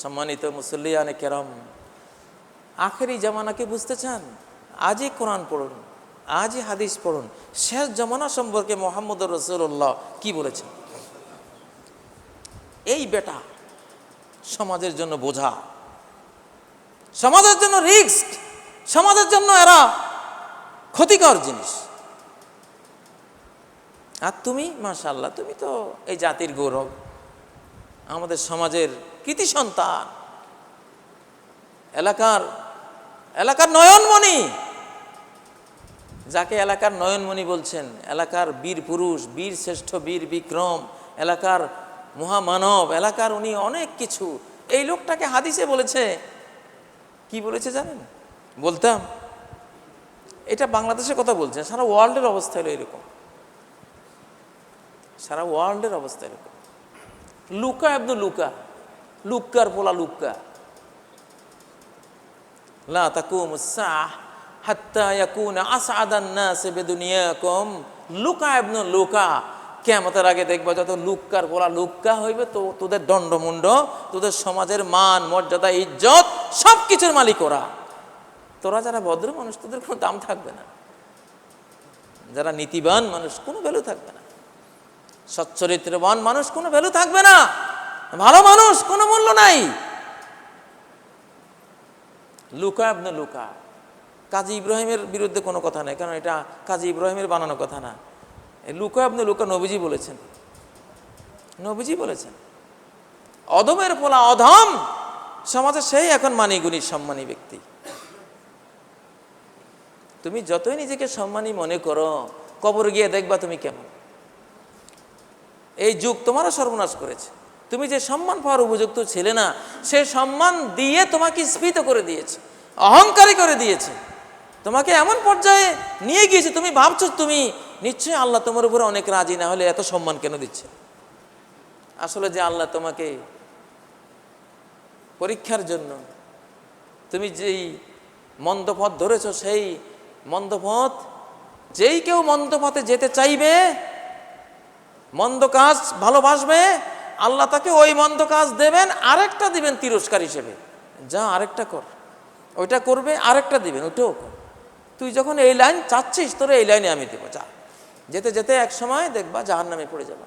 সম্মানিত মুসল্লিয়ানে কেরম, আখেরি জামানাকে বুঝতে চান? আজই কোরআন পড়ুন, আজই হাদিস পড়ুন। শেষ জামানা সম্পর্কে মোহাম্মদ রসুল্লাহ কি বলেছেন? এই বেটা সমাজের জন্য বোঝা, সমাজের জন্য রিস্ক, সমাজের জন্য এরা ক্ষতিকর জিনিস। আর তুমি মাশাল্লাহ তুমি তো এই জাতির গৌরব। আমাদের সমাজের কৃতি সন্তান। এলাকার এলাকার নয়নমণি। যাকে এলাকার নয়নমণি বলছেন, এলাকার বীর পুরুষ, বীর শ্রেষ্ঠ বীর বিক্রম, এলাকার মহামানব, এলাকার উনি অনেক কিছু। এই লোকটাকে হাদিসে বলেছে। কি বলেছে জানেন? বলতাম, এটা বাংলাদেশের কথা বলছে, সারা ওয়ার্ল্ডের অবস্থা হলো এরকম। সারা ওয়ার্ল্ডের অবস্থা এরকম। Luka Abdul Luka. লুক্কার পোলা লুক্কা লা তাকুম সাহ হাত্তা ইয়াকুনা আসআদান নাস বিদুনিয়াকুম। লুকা ইবনু লুকা। কিয়ামতের আগে দেখবা যত লুক্কার পোলা লুক্কা হইবে, তো তোদের দণ্ডমুণ্ড, তোদের সমাজের মান, মর্যাদা, ইজ্জত সব কিছুর মালিক ওরা। তোরা যারা ভদ্র মানুষ, তোদের কোনো দাম থাকবে না। যারা নীতিবান মানুষ, কোনো ভ্যালু থাকবে না। সচ্চরিত্রবান মানুষ, কোনো ভ্যালু থাকবে না। ভালো মানুষ, কোনো মূল্য নাই। Luka আবনে Luka. কাজী ইব্রাহিমের বিরুদ্ধে কোনো কথা নেই, কারণ এটা কাজী ইব্রাহিমের বানানো কথা না। লুকা আপনি লুকা নবীজি বলেছেন। নবীজি বলেছেন অধমের পোলা অধম সমাজে সেই এখন মানি গুণী সম্মানী ব্যক্তি। তুমি যতই নিজেকে সম্মানী মনে করো, কবর গিয়ে দেখবা তুমি কেমন। এই যুগ তোমারও সর্বনাশ করেছে। তুমি যে সম্মান পাওয়ার উপযুক্ত ছিলে না, সে সম্মান দিয়ে তোমাকে স্ফীত করে দিয়েছে, অহংকারী করে দিয়েছে। তোমাকে এমন পর্যায়ে নিয়ে গিয়েছে, তুমি ভাবছ তুমি, নিশ্চয়ই আল্লাহ তোমার উপরে অনেক রাজি, না হলে এত সম্মান কেন দিচ্ছে? আসলে যে আল্লাহ তোমাকে পরীক্ষার জন্য, তুমি যেই মন্দপথ ধরেছ, সেই মন্দপথ যেই কেউ মন্দপথে যেতে চাইবে মন্দ কাজ ভালোবাসবে, আল্লাহ তাকে ওই মন্দ কাজ দেবেন, আরেকটা দিবেন তিরস্কার হিসেবে। যা আরেকটা কর। ওইটা করবে, আরেকটা দিবেন, ওইটাও কর। তুই যখন এই লাইন চাচ্ছিস, তোর এই লাইনে আমি দেবো, যা। যেতে যেতে এক সময় দেখবা যাহার নামে পড়ে যাবা।